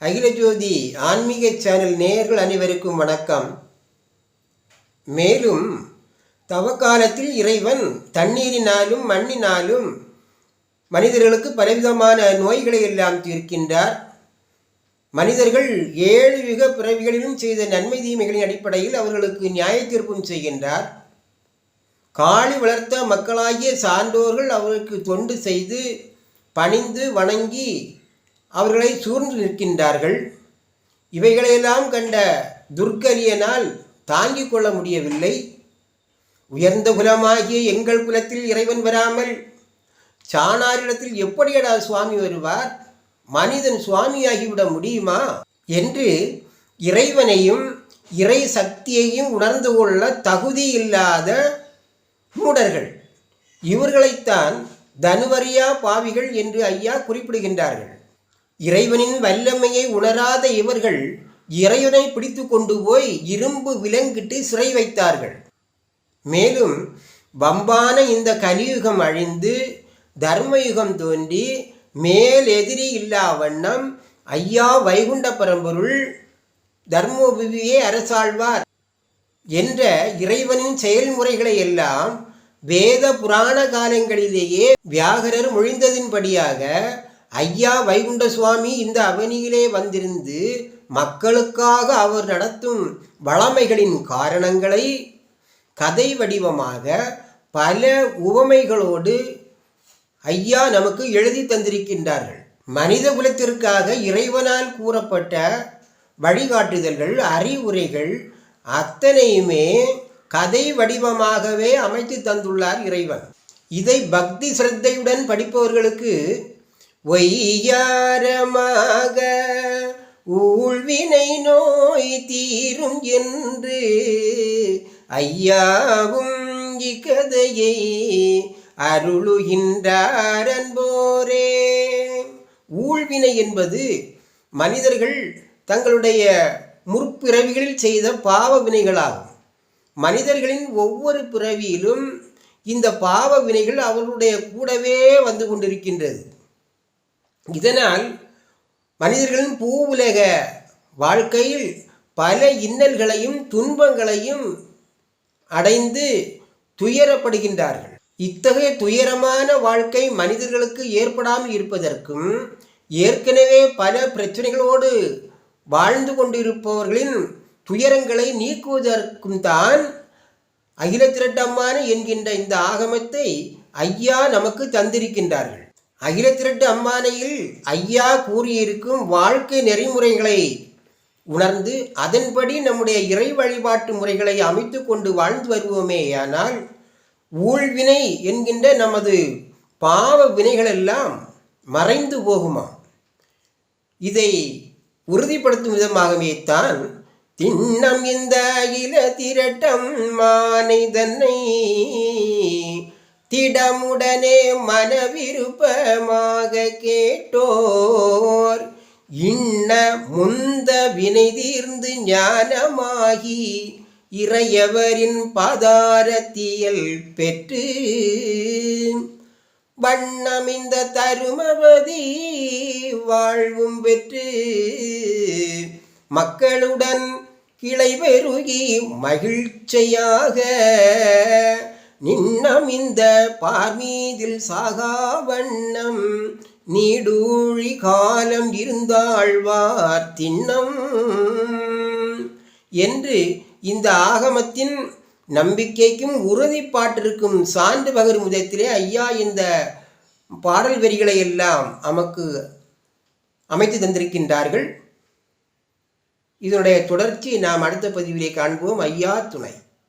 அகில ஜோதி ஆன்மீக சேனல் நேயர்கள் அனைவருக்கும் வணக்கம். மேலும் தவக்காலத்தில் இறைவன் தண்ணீரினாலும் மண்ணினாலும் மனிதர்களுக்கு பலவிதமான நோய்களை எல்லாம் தீர்க்கின்றார். மனிதர்கள் ஏழு யுக பிறவிகளிலும் செய்த நன்மை தீமைகளின் அடிப்படையில் அவர்களுக்கு நியாய தீர்ப்பும் செய்கின்றார். காளி வளர்த்த மக்களாகிய சான்றோர்கள் அவர்களுக்கு தொண்டு செய்து பணிந்து வணங்கி அவர்களை சூழ்ந்து நிற்கின்றார்கள். இவைகளையெல்லாம் கண்ட துர்க்கரியனால் தாங்கிக் கொள்ள முடியவில்லை. உயர்ந்த குலமாகிய எங்கள் குலத்தில் இறைவன் வராமல் சாணாரிடத்தில் எப்படியடா சுவாமி வருவார்? மனிதன் சுவாமியாகிவிட முடியுமா? என்று இறைவனையும் இறை சக்தியையும் உணர்ந்து கொள்ள தகுதி இல்லாத மூடர்கள். இவர்களைத்தான் தனுவரியா பாவிகள் என்று ஐயா குறிப்பிடுகின்றார்கள். இறைவனின் வல்லமையை உணராத இவர்கள் இறைவனை பிடித்து கொண்டு போய் இரும்பு விலங்கிட்டு சிறை வைத்தார்கள். மேலும் வம்பான இந்த கலியுகம் அழிந்து தர்மயுகம் தோன்றி மேல் எதிரி இல்லா வண்ணம் ஐயா வைகுண்ட பரம்பொருள் தர்மபுவியே அரசாழ்வார் என்ற இறைவனின் செயல்முறைகளை எல்லாம் வேத புராண காலங்களிலேயே வியாகரர் மொழிந்ததின்படியாக ஐயா வைகுண்ட சுவாமி இந்த அவனியிலே வந்திருந்து மக்களுக்காக அவர் நடத்தும் வளமைகளின் காரணங்களை கதை வடிவமாக பல உவமைகளோடு ஐயா நமக்கு எழுதி தந்திருக்கின்றார்கள். மனித குலத்திற்காக இறைவனால் கூறப்பட்ட வழிகாட்டுதல்கள் அறிவுரைகள் அத்தனையுமே கதை வடிவமாகவே அமைத்து தந்துள்ளார் இறைவன். இதை பக்தி சிரத்தையுடன் படிப்பவர்களுக்கு ஒய்யாரமாக ஊழ்வினை நோய் தீரும் என்று ஐயாவும் இக்கதையை அருளுகின்றார் அன்போரே. ஊழ்வினை என்பது மனிதர்கள் தங்களுடைய முற்பிறவிகளில் செய்த பாவ வினைகளாகும். மனிதர்களின் ஒவ்வொரு பிறவியிலும் இந்த பாவ வினைகள் அவர்களுடைய கூடவே வந்து கொண்டிருக்கின்றது. இதனால் மனிதர்களின் பூ உலக வாழ்க்கையில் பல இன்னல்களையும் துன்பங்களையும் அடைந்து துயரப்படுகின்றார்கள். இத்தகைய துயரமான வாழ்க்கை மனிதர்களுக்கு ஏற்படாமல் இருப்பதற்கும் ஏற்கனவே பல பிரச்சனைகளோடு வாழ்ந்து கொண்டிருப்பவர்களின் துயரங்களை நீக்குவதற்கும் தான் அகில திரட்டம்மான என்கின்ற இந்த ஆகமத்தை ஐயா நமக்கு தந்திருக்கின்றார்கள். அகில திரட்டு அம்மானையில் ஐயா கூறியிருக்கும் வாழ்க்கை நெறிமுறைகளை உணர்ந்து அதன்படி நம்முடைய இறை வழிபாட்டு முறைகளை அமைத்து கொண்டு வாழ்ந்து வருவோமேயானால் ஊழ்வினை என்கின்ற நமது பாவ வினைகளெல்லாம் மறைந்து போகுமா? இதை உறுதிப்படுத்தும் விதமாகவே தான் திண்ணம் இந்த அகில திரட்டம் மானை தன்னை திடமுடனே மனவிருப்பமாக கேட்டோர். இன்ன முந்த வினை தீர்ந்து ஞானமாகி இறையவரின் பதாரத்தியல் பெற்று வண்ணமிந்த தருமவதி வாழ்வும் பெற்று மக்களுடன் கிளை பெருகி மகிழ்ச்சியாக நின்னம் இந்த பார்மீதில் சாகா வண்ணம் நீடூழி காலம் இருந்தாழ்வார் திண்ணம். என்று இந்த ஆகமத்தின் நம்பிக்கைக்கும் உறுதிப்பாட்டிற்கும் சான்று பகரும் விதத்திலே ஐயா இந்த பாடல் வரிகளை எல்லாம் நமக்கு அமைத்து தந்திருக்கின்றார்கள். இதனுடைய தொடர்ச்சி நாம் அடுத்த பதிவிலே காண்போம். ஐயா துணை.